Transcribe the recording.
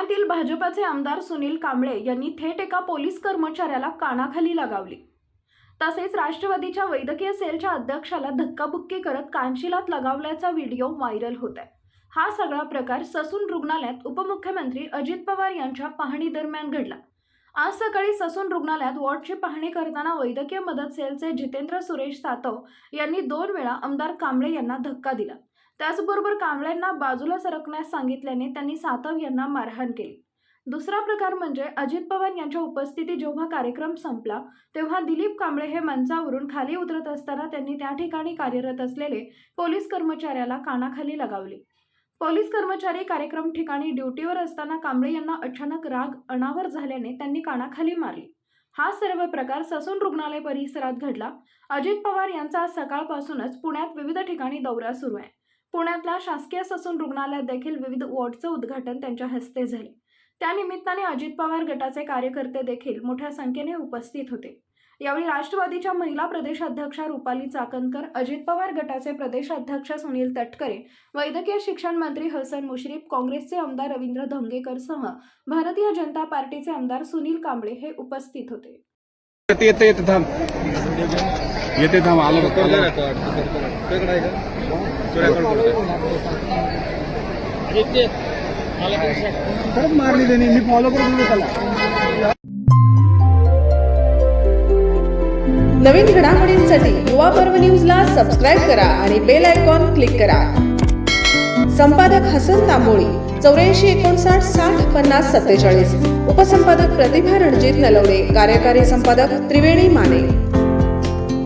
गटाचे आमदार सुनील कांबळे यांनी थेट एका पोलीस कर्मचाऱ्याला कानाखाली लगावली. तसेच राष्ट्रवादीच्या वैद्यकीय सेलच्या अध्यक्षाला धक्काबुक्की करत कानशिलात लगावल्याचा व्हिडिओ व्हायरल होत आहे हा सगळा प्रकार ससून रुग्णालयात उपमुख्यमंत्री अजित पवार यांच्या पाहणी दरम्यान घडला. आज सकाळी ससून रुग्णालयात वॉर्डची पाहणी करताना वैद्यकीय मदत सेलचे जितेंद्र सुरेश सातव यांनी दोन वेळा आमदार कांबळे यांना धक्का दिला. त्याचबरोबर कांबळेंना बाजूला सरकण्यास सांगितल्याने त्यांनी सातव यांना मारहाण केली. दुसरा प्रकार म्हणजे अजित पवार यांच्या उपस्थितीत जेव्हा कार्यक्रम संपला तेव्हा दिलीप कांबळे हे मंचावरून खाली उतरत असताना त्यांनी त्या ठिकाणी कार्यरत असलेले पोलीस कर्मचाऱ्याला कानाखाली लगावली. पोलीस कर्मचारी कार्यक्रम ठिकाणी ड्युटीवर असताना कांबळे यांना अचानक राग अनावर झाल्याने त्यांनी कानाखाली मारली. हा सर्व प्रकार ससून रुग्णालय परिसरात घडला. अजित पवार यांचा आज सकाळपासूनच पुण्यात विविध ठिकाणी दौरा सुरू आहे. पुण्यातल्या शासकीय ससून रुग्णालयात देखील विविध वॉर्डचं उद्घाटन त्यांच्या हस्ते झाले. त्यानिमित्ताने अजित पवार गटाचे कार्यकर्ते देखील मोठ्या संख्येने उपस्थित होते. यावेळी राष्ट्रवादीच्या महिला प्रदेशाध्यक्षा रुपाली चाकणकर अजित पवार गटाचे प्रदेशाध्यक्ष सुनील तटकरे वैद्यकीय शिक्षण मंत्री हसन मुश्रीफ काँग्रेसचे आमदार रवींद्र धंगेकर सह भारतीय जनता पार्टीचे आमदार सुनील कांबळे हे उपस्थित होते. येते थांब आलं. खरंच मारली त्यांनी मी फॉलो करून त्याला. नवीन घडामोडींसाठी युवा पर्व न्यूजला सबस्क्राईब करा आणि बेल आयकॉन क्लिक करा. संपादक हसन तांबोळी चौऱ्याऐंशी एकोणसाठ साठ पन्नास सत्तेचाळीस. उपसंपादक प्रतिभा रणजित नलवडे कार्यकारी संपादक त्रिवेणी माने.